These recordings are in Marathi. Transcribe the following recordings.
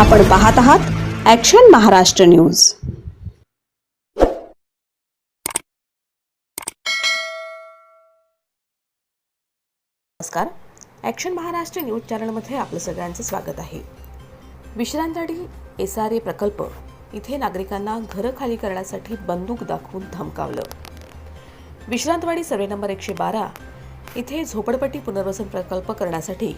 आपण पाहत आहात ॲक्शन महाराष्ट्र न्यूज नमस्कार. ॲक्शन महाराष्ट्र न्यूज चॅनलमध्ये आपलं सगळ्यांचं स्वागत आहे. विश्रांतवाडी एस आर ए प्रकल्प इथे नागरिकांना घरं खाली करण्यासाठी बंदूक दाखवून धमकावलं. विश्रांतवाडी सर्वे नंबर एकशे बारा इथे झोपडपट्टी पुनर्वसन प्रकल्प करण्यासाठी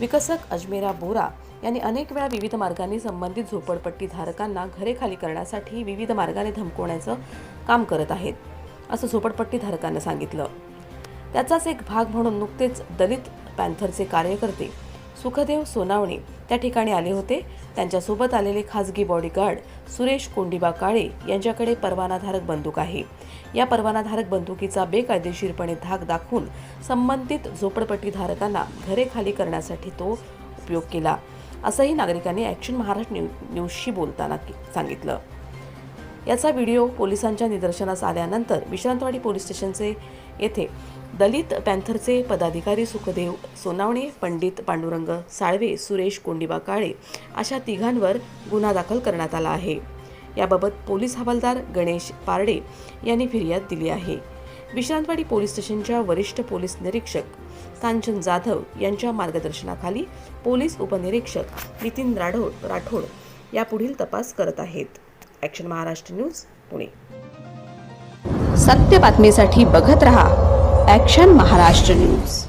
विकसक अजमेरा बोरा यांनी अनेक वेळा विविध मार्गांनी संबंधित झोपडपट्टी धारकांना घरे खाली करण्यासाठी विविध मार्गाने धमकवण्याचं काम करत आहेत असं झोपडपट्टी धारकांना सांगितलं. त्याचाच एक भाग म्हणून नुकतेच दलित पॅन्थरचे कार्यकर्ते सुखदेव सोनावणे त्या ठिकाणी आले होते. त्यांच्यासोबत आलेले खासगी बॉडीगार्ड सुरेश कोंडिबा काळे यांच्याकडे परवानाधारक बंदूक आहे. या परवानाधारक बंदुकीचा बेकायदेशीरपणे धाक दाखवून संबंधित झोपडपट्टीधारकांना घरेखाली घरे खाली करण्यासाठी तो उपयोग केला असंही नागरिकांनी ॲक्शन महाराष्ट्र न्यू न्यूजशी बोलताना सांगितलं. याचा व्हिडिओ पोलिसांच्या निदर्शनास आल्यानंतर विश्रांतवाडी पोलीस स्टेशनचे येथे दलित पॅन्थरचे पदाधिकारी सुखदेव सोनावणे पंडित पांडुरंग साळवे सुरेश कोंडिबा काळे अशा तिघांवर गुन्हा दाखल करण्यात आला आहे. याबाबत पोलीस हवालदार गणेश पारडे यांनी फिर्याद दिली आहे. विश्रांतवाडी पोलीस स्टेशनच्या वरिष्ठ पोलीस निरीक्षक कांचन जाधव यांच्या मार्गदर्शनाखाली पोलीस उपनिरीक्षक नितीन राठोड राठोड या पुढील तपास करत आहेत. ॲक्शन महाराष्ट्र न्यूज पुणे सत्य बातमीसाठी बघत रहा ॲक्शन महाराष्ट्र न्यूज